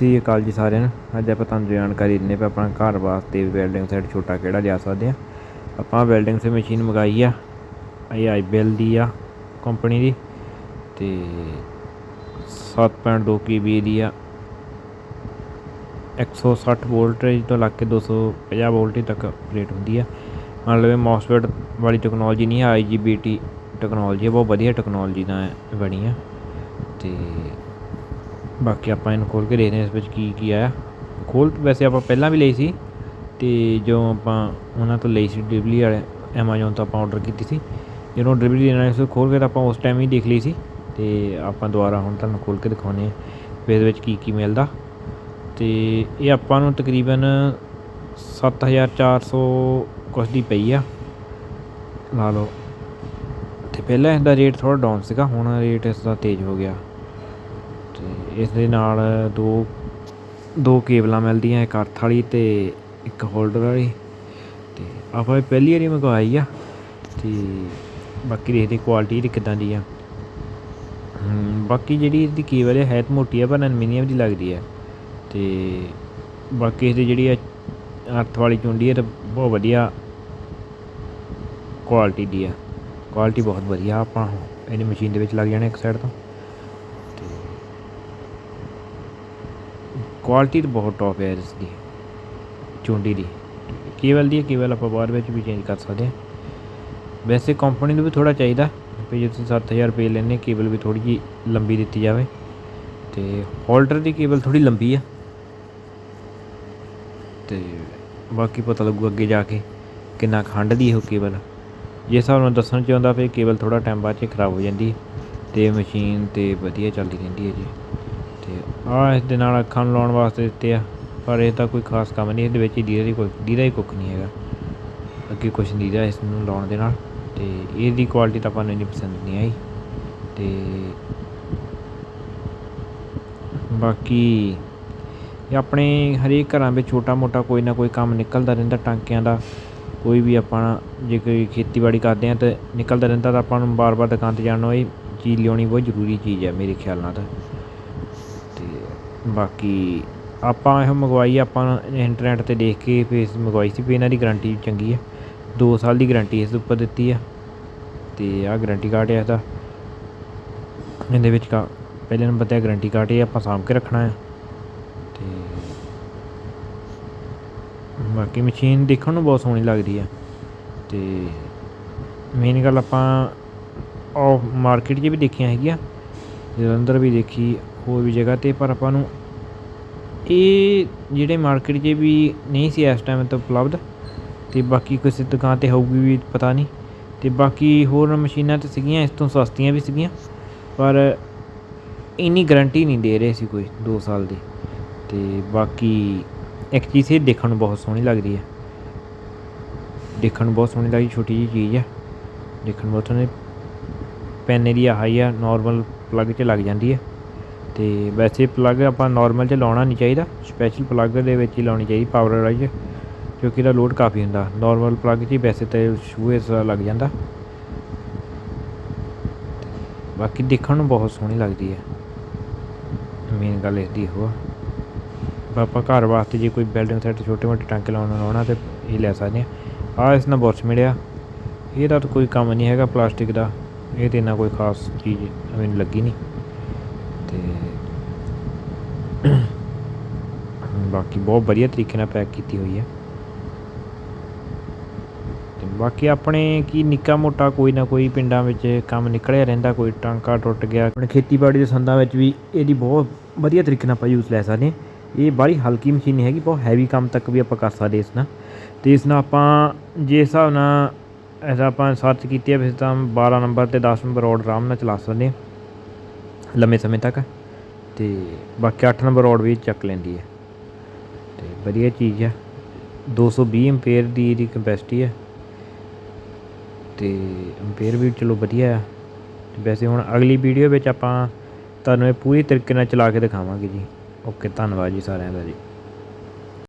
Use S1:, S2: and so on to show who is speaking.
S1: ਸ੍ਰੀ ਅਕਾਲ ਜੀ ਸਾਰਿਆਂ ਨੂੰ। ਅੱਜ ਆਪਾਂ ਤੁਹਾਨੂੰ ਜਾਣਕਾਰੀ ਦਿੰਦੇ ਪਏ ਆਪਣਾ ਘਰ ਵਾਸਤੇ ਵੈਲਡਿੰਗ ਸੈੱਟ ਛੋਟਾ ਕਿਹੜਾ ਲਿਆ ਸਕਦੇ ਆ ਆਪਾਂ ਵੈਲਡਿੰਗ ਸੇ ਮਸ਼ੀਨ ਮੰਗਾਈ ਆ ਇਹ ਆਈਬੈਲ ਦੀ ਆ ਕੰਪਨੀ ਦੀ ਤੇ 7.2 ਕੇਵੀ ਦੀ ਆ। 160 ਵੋਲਟ ਤੋਂ ਲੱਗ ਕੇ 250 ਵੋਲਟ ਤੱਕ ਰੇਟ ਹੁੰਦੀ ਆ। ਮੰਨ ਲਵੇ ਮੌਸਫੈਟ ਵਾਲੀ ਟੈਕਨੋਲੋਜੀ ਨਹੀਂ ਹੈ ਆਈਜੀਬੀਟੀ ਟੈਕਨੋਲੋਜੀ ਬਹੁਤ ਵਧੀਆ ਟੈਕਨੋਲੋਜੀ ਨਾਲ ਬਣੀ ਆ। ਤੇ ਬਾਕੀ ਆਪਾਂ ਇਹਨੂੰ ਖੋਲ ਕੇ ਦੇਖਦੇ ਹਾਂ ਇਸ ਵਿੱਚ ਕੀ ਕੀ ਆਇਆ। ਖੋਲ ਵੈਸੇ ਆਪਾਂ ਪਹਿਲਾਂ ਵੀ ਲਈ ਸੀ ਤੇ ਜੋ ਆਪਾਂ ਉਹਨਾਂ ਤੋਂ ਲਈ ਸੀ ਡਿਲੀਵਰੀ ਵਾਲੇ ਐਮਾਜ਼ੋਨ ਤੋਂ ਆਪਾਂ ਆਰਡਰ ਕੀਤੀ ਸੀ। ਜਦੋਂ ਡਿਲੀਵਰੀ ਦੇਣਾ ਇਸ ਖੋਲ ਕੇ ਤਾਂ ਆਪਾਂ ਉਸ ਟਾਈਮ ਹੀ ਦੇਖ ਲਈ ਸੀ ਤੇ ਆਪਾਂ ਦੁਬਾਰਾ ਹੁਣ ਤੁਹਾਨੂੰ ਖੋਲ ਕੇ ਦਿਖਾਉਂਦੇ ਹਾਂ ਵੀ ਇਹਦੇ ਵਿੱਚ ਕੀ ਕੀ ਮਿਲਦਾ। ਤੇ ਇਹ ਆਪਾਂ ਨੂੰ ਤਕਰੀਬਨ 7400 ਕੁਛ ਦੀ ਪਈ ਆ। ਲਾ ਲਓ। ਤੇ ਪਹਿਲਾਂ ਇਹਦਾ ਰੇਟ ਥੋੜਾ ਡਾਊਨ ਸੀਗਾ, ਹੁਣ ਰੇਟ ਇਸ ਦਾ ਤੇਜ਼ ਹੋ ਗਿਆ। ਇਸ ਦੇ ਨਾਲ ਦੋ ਦੋ ਕੇਬਲਾਂ ਮਿਲਦੀਆਂ, ਇੱਕ ਅਰਥ ਵਾਲੀ ਤੇ ਇੱਕ ਹੋਲਡਰ ਵਾਲੀ। ਤੇ ਆਪਾਂ ਇਹ ਪਹਿਲੀ ਵਾਰੀ ਮੰਗਵਾਈ ਆ। ਤੇ ਬਾਕੀ ਦੇਖਦੇ ਕੁਆਲਿਟੀ ਇਹਦੀ ਕਿੱਦਾਂ ਦੀ ਆ। ਬਾਕੀ ਜਿਹੜੀ ਇਹਦੀ ਕੇਬਲ ਹੈ ਹੈ ਤਾਂ ਮੋਟੀ ਆ, ਪਰ ਐਲੂਮੀਨੀਅਮ ਦੀ ਲੱਗਦੀ ਹੈ ਤੇ ਬਾਕੀ ਇਹਦੀ ਜਿਹੜੀ ਆ ਅਰਥ ਵਾਲੀ ਚੁੰਡੀ ਹੈ ਤਾਂ ਬਹੁਤ ਵਧੀਆ ਕੁਆਲਿਟੀ ਦੀ ਆ। ਕੁਆਲਿਟੀ ਬਹੁਤ ਵਧੀਆ ਆਪਾਂ ਇਹਨੇ ਮਸ਼ੀਨ ਦੇ ਵਿੱਚ ਲੱਗ ਜਾਣੇ ਇੱਕ ਸਾਈਡ ਤੋਂ। ਕੁਆਲਿਟੀ ਤਾਂ ਬਹੁਤ ਟੌਪ ਹੈ ਇਸ ਦੀ, ਚੁੰਡੀ ਦੀ। ਕੇਵਲ ਦੀ ਕੇਵਲ ਆਪਾਂ ਬਾਅਦ ਵਿੱਚ ਵੀ ਚੇਂਜ ਕਰ ਸਕਦੇ ਹਾਂ। ਵੈਸੇ ਕੰਪਨੀ ਨੂੰ ਵੀ ਥੋੜਾ ਚਾਹੀਦਾ ਵੀ ਜੇ ਤੁਸੀਂ 7000 ਰੁਪਏ ਲੈਣੇ ਕੇਬਲ ਵੀ ਥੋੜੀ ਜੀ ਲੰਬੀ ਦਿੱਤੀ ਜਾਵੇ। ਤੇ ਹੋਲਡਰ ਦੀ ਕੇਬਲ ਥੋੜੀ ਲੰਬੀ ਆ। ਤੇ ਬਾਕੀ ਪਤਾ ਲੱਗੂ ਅੱਗੇ ਜਾ ਕੇ ਕਿੰਨਾ ਖੰਡ ਦੀ ਉਹ ਕੇਬਲ। ਜੇ ਹਿਸਾਬ ਨਾਲ ਦੱਸਣਾ ਚਾਹੁੰਦਾ ਫਿਰ ਕੇਬਲ ਥੋੜਾ ਟਾਈਮ ਬਾਅਦ ਚ ਖਰਾਬ ਹੋ ਜਾਂਦੀ ਹੈ। ਤੇ ਮਸ਼ੀਨ ਤੇ ਵਧੀਆ ਚੱਲਦੀ ਰਹਿੰਦੀ ਹੈ ਜੀ। ਤੇ ਆ ਇਸ ਦੇ ਨਾਲ ਅੱਖਾਂ ਨੂੰ ਲਾਉਣ ਵਾਸਤੇ ਦਿੱਤੇ ਆ, ਪਰ ਇਹ ਤਾਂ ਕੋਈ ਖਾਸ ਕੰਮ ਨਹੀਂ, ਇਹਦੇ ਵਿੱਚ ਦੀਦਾ ਦੀ ਕੋਈ, ਦੀਦਾ ਹੀ ਕੁੱਖ ਨਹੀਂ ਹੈਗਾ। ਅੱਗੇ ਕੁਛ ਨਹੀਂ ਦੀਦਾ ਇਸ ਨੂੰ ਲਾਉਣ ਦੇ ਨਾਲ, ਤੇ ਇਹਦੀ ਕੁਆਲਿਟੀ ਤਾਂ ਆਪਾਂ ਨੂੰ ਇੰਨੀ ਪਸੰਦ ਨਹੀਂ ਆਈ। ਤੇ ਬਾਕੀ ਇਹ ਆਪਣੇ ਹਰੇਕ ਘਰਾਂ ਵਿੱਚ ਛੋਟਾ ਮੋਟਾ ਕੋਈ ਨਾ ਕੋਈ ਕੰਮ ਨਿਕਲਦਾ ਰਹਿੰਦਾ ਟਾਂਕਿਆਂ ਦਾ। ਕੋਈ ਵੀ ਆਪਾਂ ਜੇ ਕੋਈ ਖੇਤੀਬਾੜੀ ਕਰਦੇ ਆ ਤਾਂ ਨਿਕਲਦਾ ਰਹਿੰਦਾ ਤਾਂ ਆਪਾਂ ਨੂੰ ਬਾਰ-ਬਾਰ ਦੁਕਾਨ ਤੇ ਜਾਣਾ ਇਹ ਚੀਜ਼ ਲਿਆਉਣੀ ਬਹੁਤ ਜ਼ਰੂਰੀ ਚੀਜ਼ ਹੈ ਮੇਰੇ ਖਿਆਲ ਨਾਲ ਤਾਂ। ਬਾਕੀ ਆਪਾਂ ਇਹ ਮੰਗਵਾਈ, ਆਪਾਂ ਇੰਟਰਨੈਟ ਤੇ ਦੇਖ ਕੇ ਫੇਸ ਮੰਗਵਾਈ ਸੀ ਵੀ ਇਹਨਾਂ ਦੀ ਗਰੰਟੀ ਚੰਗੀ ਹੈ ਦੋ ਸਾਲ ਦੀ ਗਰੰਟੀ ਇਸ ਦੇ ਉੱਪਰ ਦਿੱਤੀ ਆ। ਅਤੇ ਆਹ ਗਰੰਟੀ ਕਾਰਡ ਹੈ ਇਹਦਾ। ਇਹਦੇ ਵਿੱਚ ਕਾ ਪਹਿਲੇ ਨੰਬਰ ਤੇ ਗਾਰੰਟੀ ਕਾਰਡ ਇਹ ਆਪਾਂ ਸਾਂਭ ਕੇ ਰੱਖਣਾ ਹੈ ਅਤੇ ਬਾਕੀ ਮਸ਼ੀਨ ਦੇਖਣ ਨੂੰ ਬਹੁਤ ਸੋਹਣੀ ਲੱਗਦੀ ਹੈ ਅਤੇ ਮੇਨ ਗੱਲ ਆਪਾਂ ਉਹ ਮਾਰਕੀਟ 'ਚ ਵੀ ਦੇਖੀਆਂ ਹੈਗੀਆਂ। ਜਲੰਧਰ ਵੀ ਦੇਖੀ ਹੋਰ ਵੀ ਜਗ੍ਹਾ ਤੇ, ਪਰ ਆਪਾਂ ਨੂੰ ਇਹ ਜਿਹੜੇ ਮਾਰਕੀਟ 'ਚ ਵੀ ਨਹੀਂ ਸੀ ਇਸ ਟਾਈਮ ਤੋਂ ਉਪਲਬਧ ਅਤੇ ਬਾਕੀ ਕਿਸੇ ਦੁਕਾਨ ਤੇ ਹੋਊਗੀ ਵੀ ਪਤਾ ਨਹੀਂ। ਅਤੇ ਬਾਕੀ ਹੋਰ ਮਸ਼ੀਨਾਂ ਤਾਂ ਸੀਗੀਆਂ, ਇਸ ਤੋਂ ਸਸਤੀਆਂ ਵੀ ਸੀਗੀਆਂ, ਪਰ ਇੰਨੀ ਗਰੰਟੀ ਨਹੀਂ ਦੇ ਰਹੇ ਸੀ ਕੋਈ 2 ਸਾਲ ਦੀ। ਅਤੇ ਬਾਕੀ ਇੱਕ ਚੀਜ਼ ਇਹ ਦੇਖਣ ਨੂੰ ਬਹੁਤ ਸੋਹਣੀ ਲੱਗਦੀ ਹੈ। ਦੇਖਣ ਨੂੰ ਬਹੁਤ ਸੋਹਣੀ ਲੱਗਦੀ, ਛੋਟੀ ਜਿਹੀ ਚੀਜ਼ ਹੈ। ਦੇਖਣ ਨੂੰ ਬਹੁਤ ਸੋਹਣੀ ਪੈਨ ਦੀ ਹਾਈ ਆ ਨਾਰਮਲ ਪਲੱਗ 'ਚ ਲੱਗ ਜਾਂਦੀ ਹੈ। ਤੇ ਵੈਸੇ ਪਲੱਗ ਆਪਾਂ ਨਾਰਮਲ 'ਚ ਲਾਉਣਾ ਨਹੀਂ ਚਾਹੀਦਾ ਸਪੈਸ਼ਲ ਪਲੱਗ ਦੇ ਵਿੱਚ ਹੀ ਲਾਉਣੀ ਚਾਹੀਦੀ ਪਾਵਰ ਵਾਲੀ 'ਚ ਕਿਉਂਕਿ ਇਹਦਾ ਲੋਡ ਕਾਫੀ ਹੁੰਦਾ। ਨਾਰਮਲ ਪਲੱਗ 'ਚ ਹੀ ਵੈਸੇ ਤਾਂ ਸ਼ੂਏ ਸਾ ਲੱਗ ਜਾਂਦਾ। ਬਾਕੀ ਦੇਖਣ ਨੂੰ ਬਹੁਤ ਸੋਹਣੀ ਲੱਗਦੀ ਹੈ। ਮੇਨ ਗੱਲ ਇਸ ਦੀ ਉਹ ਆਪਾਂ ਘਰ ਵਾਸਤੇ ਜੇ ਕੋਈ ਬਿਲਡਿੰਗ ਸੈੱਟ ਛੋਟੇ ਮੋਟੇ ਟਾਂਕੇ ਲਾਉਣਾ ਲਾਉਣਾ ਤੇ ਇਹ ਲੈ ਸਕਦੇ ਆ ਆ ਇਸ ਨਾਲ ਬੁਰਸ਼ ਮਿਲਿਆ। ਇਹਦਾ ਤਾਂ ਕੋਈ ਕੰਮ ਨਹੀਂ ਹੈਗਾ ਪਲਾਸਟਿਕ ਦਾ। ਇਹ ਤੇ ਇੰਨਾ ਕੋਈ ਖਾਸ ਚੀਜ਼ ਮੈਨੂੰ ਲੱਗੀ ਨਹੀਂ। ਤੇ ਬਾਕੀ ਬਹੁਤ ਵਧੀਆ ਤਰੀਕੇ ਨਾਲ ਪੈਕ ਕੀਤੀ ਹੋਈ ਹੈ। ਤੇ ਬਾਕੀ ਆਪਣੇ ਕੀ ਨਿੱਕਾ ਮੋਟਾ ਕੋਈ ਨਾ ਕੋਈ ਪਿੰਡਾਂ ਵਿੱਚ ਕੰਮ ਨਿਕਲਿਆ ਰਹਿੰਦਾ, ਕੋਈ ਟਾਂਕਾ ਟੁੱਟ ਗਿਆ। ਆਪਣੇ ਖੇਤੀਬਾੜੀ ਦੇ ਸੰਦਾਂ ਵਿੱਚ ਵੀ ਇਹਦੀ ਬਹੁਤ ਵਧੀਆ ਤਰੀਕੇ ਨਾਲ ਆਪਾਂ ਯੂਜ਼ ਲੈ ਸਕਦੇ ਇਹ ਬੜੀ ਹਲਕੀ ਮਸ਼ੀਨ ਨਹੀਂ ਹੈਗੀ, ਬਹੁਤ ਹੈਵੀ ਕੰਮ ਤੱਕ ਵੀ ਆਪਾਂ ਕਰ ਸਕਦੇ ਇਸ ਨਾਲ। ਤੇ ਇਸ ਨਾਲ ਆਪਾਂ ਜੇ ਹਿਸਾਬ ਨਾਲ ਐਸਾ ਆਪਾਂ ਸਰਚ ਕੀਤੀ ਹੈ ਫਿਰ ਤਾਂ 12 ਨੰਬਰ ਤੇ 10 ਨੰਬਰ ਰੋਡ ਆਰਾਮ ਨਾਲ ਚਲਾ ਸਕਦੇ ਹਾਂ। ਲੰਮੇ ਸਮੇਂ ਤੱਕ। ਤੇ ਬਾਕੀ 8 ਨੰਬਰ ਰੋਡ ਵੀ ਚੱਕ ਲੈਂਦੀ ਹੈ। ਤੇ ਵਧੀਆ ਚੀਜ਼ ਹੈ। 220 ਐਂਪੀਅਰ ਦੀ ਇਹਦੀ ਕੈਪੈਸਿਟੀ ਹੈ। ਤੇ ਐਂਪੀਅਰ ਵੀ ਚਲੋ ਵਧੀਆ ਆ ਵੈਸੇ ਹੁਣ ਅਗਲੀ ਵੀਡੀਓ ਵਿੱਚ ਆਪਾਂ ਤੁਹਾਨੂੰ ਇਹ ਪੂਰੀ ਤਰੀਕੇ ਨਾਲ ਚਲਾ ਕੇ ਦਿਖਾਵਾਂਗੇ ਜੀ। ਓਕੇ, ਧੰਨਵਾਦ ਜੀ ਸਾਰਿਆਂ ਦਾ ਜੀ।